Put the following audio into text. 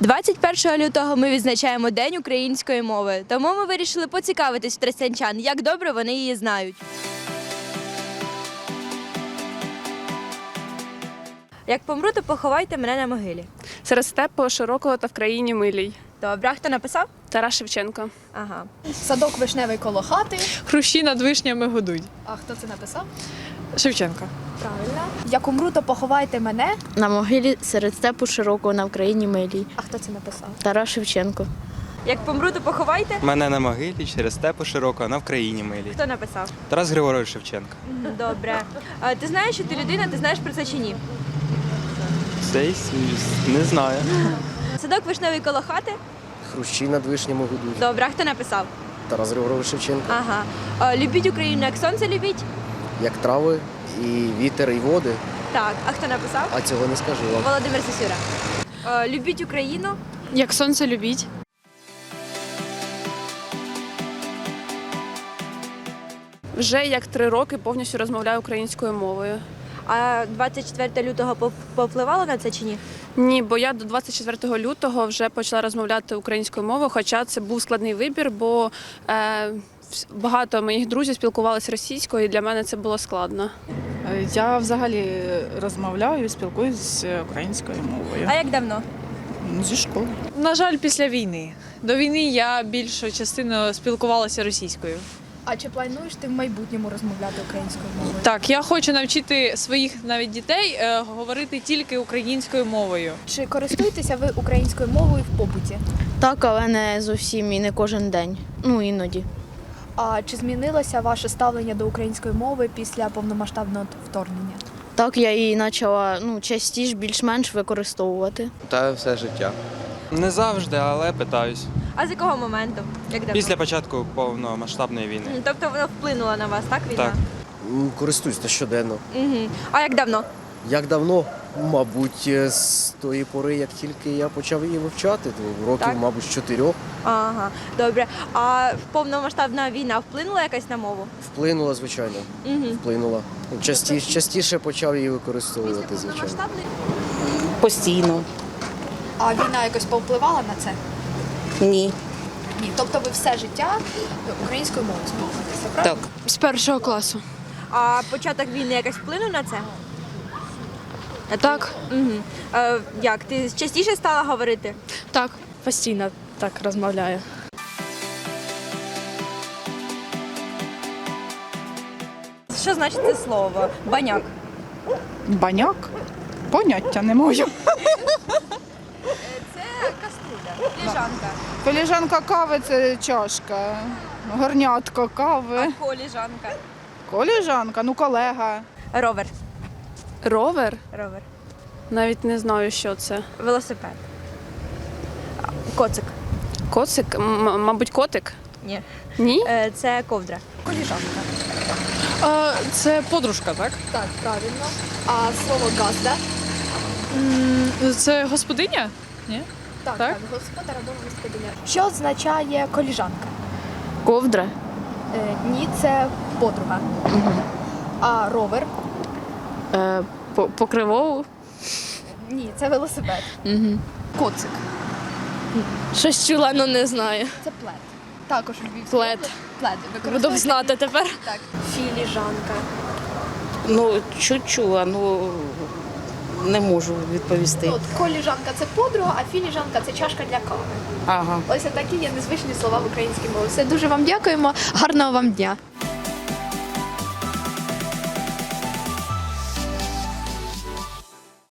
21 лютого ми відзначаємо День української мови. Тому ми вирішили поцікавитись в тростянчан, як добре вони її знають. Як помру, то поховайте мене на могилі. Серед степу широкого та в країні милій. Добре, а хто написав? Тарас Шевченко. Ага. Садок вишневий коло хати. Хрущі над вишнями годуть. А хто це написав? Шевченка. Правильно. Як умру, то поховайте мене. На могилі серед степу широкого на Вкраїні милій. А хто це написав? Тарас Шевченко. Як помру, то поховайте. Мене на могилі через степу широко, а на Вкраїні милі. Хто написав? Тарас Григорович Шевченко. Добре. А, ти знаєш, що ти людина, ти знаєш про це чи ні? Цей не знаю. Садок вишневий коло хати. Хрущі над вишнями гудуть. Добре, а хто написав? Тарас Григорович Шевченко. Ага. А, любіть Україну, як сонце любіть. Як трави, і вітер, і води. Так, а хто написав? А цього не скажу вам. Володимир Сосюра. А, любіть Україну. Як сонце любіть. Вже як три роки повністю розмовляю українською мовою. А 24 лютого поп- повпливало на це чи ні? Ні, бо я до 24 лютого вже почала розмовляти українською мовою, хоча це був складний вибір, бо е, багато моїх друзів спілкувалися російською, і для мене це було складно. Я взагалі розмовляю, спілкуюся українською мовою. А як давно? Ну, Зі школи. На жаль, після війни. До війни я більшу частину спілкувалася російською. А чи плануєш ти в майбутньому розмовляти українською мовою? Так, я хочу навчити своїх навіть дітей е, говорити тільки українською мовою. Чи користуєтеся ви українською мовою в побуті? Так, але не зовсім і не кожен день. Ну іноді. А чи змінилося ваше ставлення до української мови після повномасштабного вторгнення? Так, я її почала ну, частіше більш-менш використовувати. Та все життя. Не завжди, але питаюсь. А з якого моменту? Як давно? Після початку повномасштабної війни. М, Тобто воно вплинуло на вас, так, війна? Так. М, Користуюсь та щоденно. Угу. А як давно? Як давно? Мабуть, е, з тої пори, як тільки я почав її вивчати, то років, Так. мабуть, з чотирьох Ага, добре. А повномасштабна війна вплинула якось на мову? вплинула, звичайно. Угу. Вплинула. Частіше, частіше почав її використовувати, звичайно. Постійно. А війна якось повпливала на це? Ні. Ні. Тобто ви все життя українською мовою спілкуєтеся, правда? Так. З першого класу. А початок війни якось вплинув на це? Так, Угу. Е, як? Ти частіше стала говорити? так, постійно так розмовляю. Що значить це слово? Баняк. Баняк? Поняття не можу. Це каструля, ліжанка. Коліжанка кави це чашка. Горнятко кави. Коліжанка. Коліжанка, ну колега. Ровер. Ровер? Ровер. Навіть не знаю, що це. Велосипед. Коцик. Коцик? М- мабуть, котик? Ні. Ні? Е, Це ковдра. Коліжанка. А, це подружка, так? Так, правильно. А слово газда? Це господиня? Ні? Так, Так. так, господар або господиня. Що означає коліжанка? Ковдра. Е, ні, це подруга. А ровер? Е, по, по кривову. Ні, це велосипед. Угу. Коцик. Щось чула, але не знаю. Це плед. Також львівський Плед. Плед. Буду знати тепер. Так. Філіжанка. Ну, чуть чула, ну не можу відповісти. От коліжанка це подруга, а філіжанка це чашка для кави. Ага. Ось такі є незвичні слова в українській мові. Все дуже вам дякуємо. Гарного вам дня.